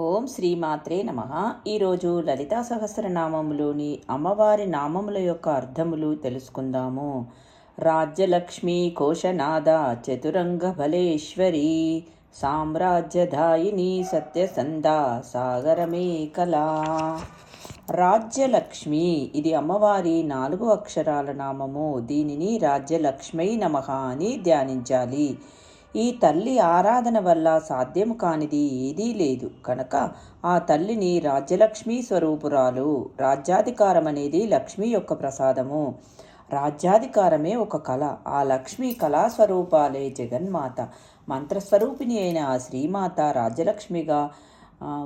ఓం శ్రీమాత్రే నమ. ఈరోజు లలితా సహస్రనామములోని అమ్మవారి నామముల యొక్క అర్థములు తెలుసుకుందాము. రాజ్యలక్ష్మి కోశనాద చతురంగ బలేశ్వరి సామ్రాజ్యదాయిని సత్యసంద సాగరమేకలా రాజ్యలక్ష్మి ఇది అమ్మవారి నాలుగు అక్షరాల నామము. దీనిని రాజ్యలక్ష్మై నమ అని ధ్యానించాలి. ఈ తల్లి ఆరాధన వల్ల సాధ్యం కానిది ఏదీ లేదు. కనుక ఆ తల్లిని రాజ్యలక్ష్మీ స్వరూపురాలు రాజ్యాధికారం అనేది లక్ష్మి యొక్క ప్రసాదము. రాజ్యాధికారమే ఒక కళ. ఆ లక్ష్మి కళాస్వరూపాలే జగన్మాత. మంత్రస్వరూపిణి అయిన ఆ శ్రీమాత రాజ్యలక్ష్మిగా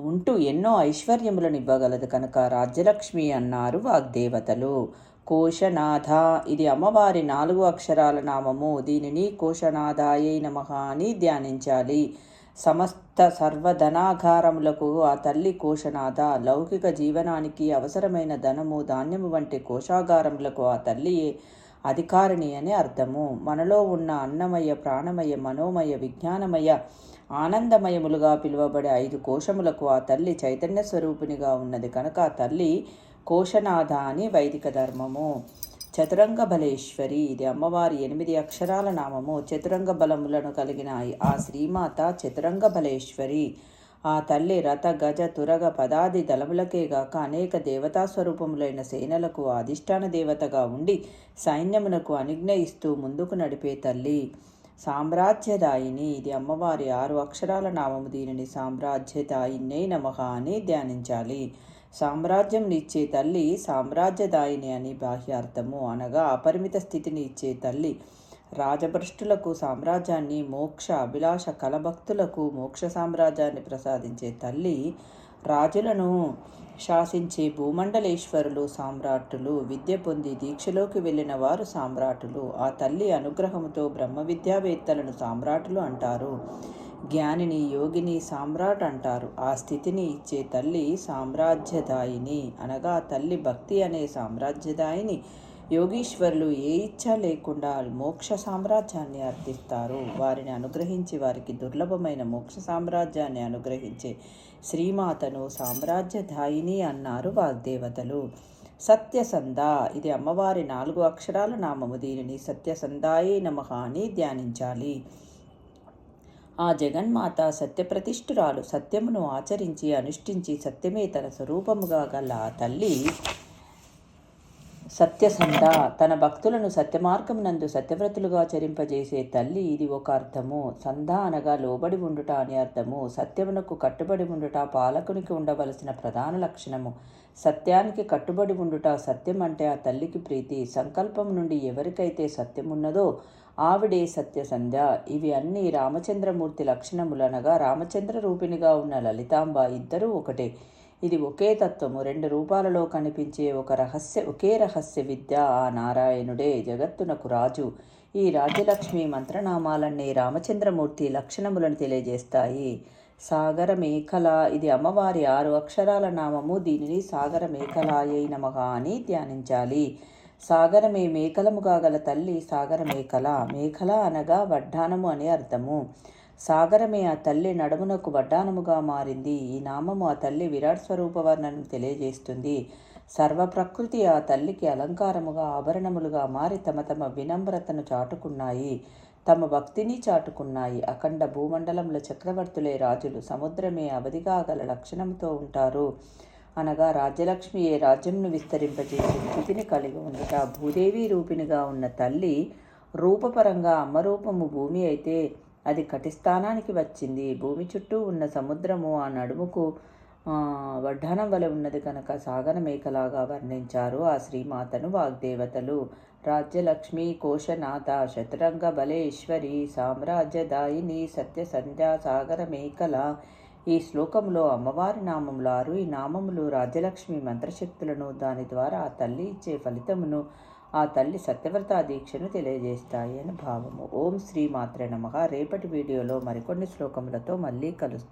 ఉంటూ ఎన్నో ఐశ్వర్యములను ఇవ్వగలదు. కనుక రాజ్యలక్ష్మి అన్నారు వాగ్దేవతలు. కోశనాథ. ఇది అమ్మవారి నాలుగు అక్షరాల నామము. దీనిని కోశనాథాయై నమ అని ధ్యానించాలి. సమస్త సర్వధనాగారములకు ఆ తల్లి కోశనాథ. లౌకిక జీవనానికి అవసరమైన ధనము ధాన్యము వంటి కోశాగారములకు ఆ తల్లి అధికారిణి అని అర్థము. మనలో ఉన్న అన్నమయ ప్రాణమయ మనోమయ విజ్ఞానమయ ఆనందమయములుగా పిలువబడే ఐదు కోశములకు ఆ తల్లి చైతన్య స్వరూపిణిగా ఉన్నది. కనుక ఆ తల్లి కోశనాథ అని వైదిక ధర్మము. చతురంగ బలేశ్వరి ఇది అమ్మవారి ఎనిమిది అక్షరాల నామము. చతురంగ బలములను కలిగిన ఆ శ్రీమాత చతురంగ బలేశ్వరి. ఆ తల్లి రథ గజ తురగ పదాది దళములకే గాక అనేక దేవతా స్వరూపములైన సేనలకు అధిష్టాన దేవతగా ఉండి సైన్యమునకు అనుజ్ఞ ఇస్తూ ముందుకు నడిపే తల్లి. సామ్రాజ్యదాయిని ఇది అమ్మవారి ఆరు అక్షరాల నామము. దీనిని సామ్రాజ్యదాయినే నమః అని ధ్యానించాలి. సామ్రాజ్యం ఇచ్చే తల్లి సామ్రాజ్యదాయిని అని బాహ్యార్థము అనగా అపరిమిత స్థితిని ఇచ్చే తల్లి. రాజభ్రష్టులకు సామ్రాజ్యాన్ని మోక్ష అభిలాష కలభక్తులకు మోక్ష సామ్రాజ్యాన్ని ప్రసాదించే తల్లి రాజులను శాసించే భూమండలేశ్వరులు సామ్రాట్టులు విద్య పొంది దీక్షలోకి వెళ్ళిన వారు సామ్రాటులు. ఆ తల్లి అనుగ్రహంతో బ్రహ్మ విద్యావేత్తలను సామ్రాటులు అంటారు. జ్ఞానిని యోగిని సామ్రాట్ అంటారు. ఆ స్థితిని ఇచ్చే తల్లి సామ్రాజ్యదాయిని. అనగా తల్లి భక్తి అనే సామ్రాజ్యదాయిని యోగీశ్వరులు ఏ ఇచ్చ లేకుండా మోక్ష సామ్రాజ్యాన్ని అర్థిస్తారు వారిని అనుగ్రహించి వారికి దుర్లభమైన మోక్ష సామ్రాజ్యాన్ని అనుగ్రహించే శ్రీమాతను సామ్రాజ్యదాయిని అన్నారు వాగ్దేవతలు. సత్యసంద. ఇది అమ్మవారి నాలుగు అక్షరాల నామము. దీనిని సత్యసంధాయే నమ అని ధ్యానించాలి. ఆ జగన్మాత సత్యప్రతిష్ఠురాలు సత్యమును ఆచరించి అనుష్ఠించి సత్యమే తన స్వరూపముగా గల తల్లి సత్యసంధ. తన భక్తులను సత్యమార్గమునందు సత్యవ్రతులుగా చరింపజేసే తల్లి ఇది ఒక అర్థము. సంధ అనగా లోబడి ఉండుట అని అర్థము. సత్యమునకు కట్టుబడి ఉండుట పాలకునికి ఉండవలసిన ప్రధాన లక్షణము. సత్యానికి కట్టుబడి ఉండుట సత్యం అంటే ఆ తల్లికి ప్రీతి. సంకల్పం నుండి ఎవరికైతే సత్యమున్నదో ఆవిడే సత్యసంధ్య ఇవి అన్నీ రామచంద్రమూర్తి లక్షణములనగా రామచంద్ర రూపిణిగా ఉన్న లలితాంబ ఇద్దరూ ఒకటే. ఇది ఒకే తత్వము. రెండు రూపాలలో కనిపించే ఒక రహస్య ఒకే రహస్య విద్య ఆ నారాయణుడే జగత్తునకు రాజు. ఈ రాజ్యలక్ష్మి మంత్రనామాలన్నీ రామచంద్రమూర్తి లక్షణములను తెలియజేస్తాయి. సాగర మేఖల ఇది అమ్మవారి ఆరు అక్షరాల నామము. దీనిని సాగర మేఖలాయై నమః అని ధ్యానించాలి. సాగరమే మేకలముగా గల తల్లి సాగర మేఖల అనగా వడ్డానము అని అర్థము. సాగరమే ఆ తల్లి నడుమునకు వడ్డానముగా మారింది. ఈ నామము ఆ తల్లి విరాట్ స్వరూప వర్ణను తెలియజేస్తుంది. సర్వ ప్రకృతి ఆ తల్లికి అలంకారముగా ఆభరణములుగా మారి తమ తమ వినమ్రతను చాటుకున్నాయి. తమ భక్తిని చాటుకున్నాయి. అఖండ భూమండలంలో చక్రవర్తులే రాజులు. సముద్రమే అవధిగా గల లక్షణంతో ఉంటారు. అనగా రాజ్యలక్ష్మి ఏ రాజ్యంను విస్తరింపజేసే స్థితిని కలిగి ఉండట. భూదేవి రూపిణిగా ఉన్న తల్లి రూపపరంగా అమ్మరూపము భూమి అయితే అది కటిస్థానానికి వచ్చింది. భూమి చుట్టూ ఉన్న సముద్రము ఆ నడుముకు వడ్డానం వలె ఉన్నది కనుక సాగన మేకలాగా వర్ణించారు ఆ శ్రీమాతను వాగ్దేవతలు. రాజ్యలక్ష్మి కోశనాథ శతరంగ బలేశ్వరి సామ్రాజ్యదాయిని సత్య సంధ్యా సాగర మేకల. ఈ శ్లోకంలో అమ్మవారి నామములారు ఈ నామములు రాజ్యలక్ష్మి మంత్రశక్తులను దాని ద్వారా ఆ తల్లి ఇచ్చే ఫలితమును ఆ తల్లి సత్యవ్రత దీక్షను తెలియజేస్తాయి అని భావము. ఓం శ్రీ మాత్రే నమ. రేపటి వీడియోలో మరికొన్ని శ్లోకములతో మళ్ళీ కలుస్తాం.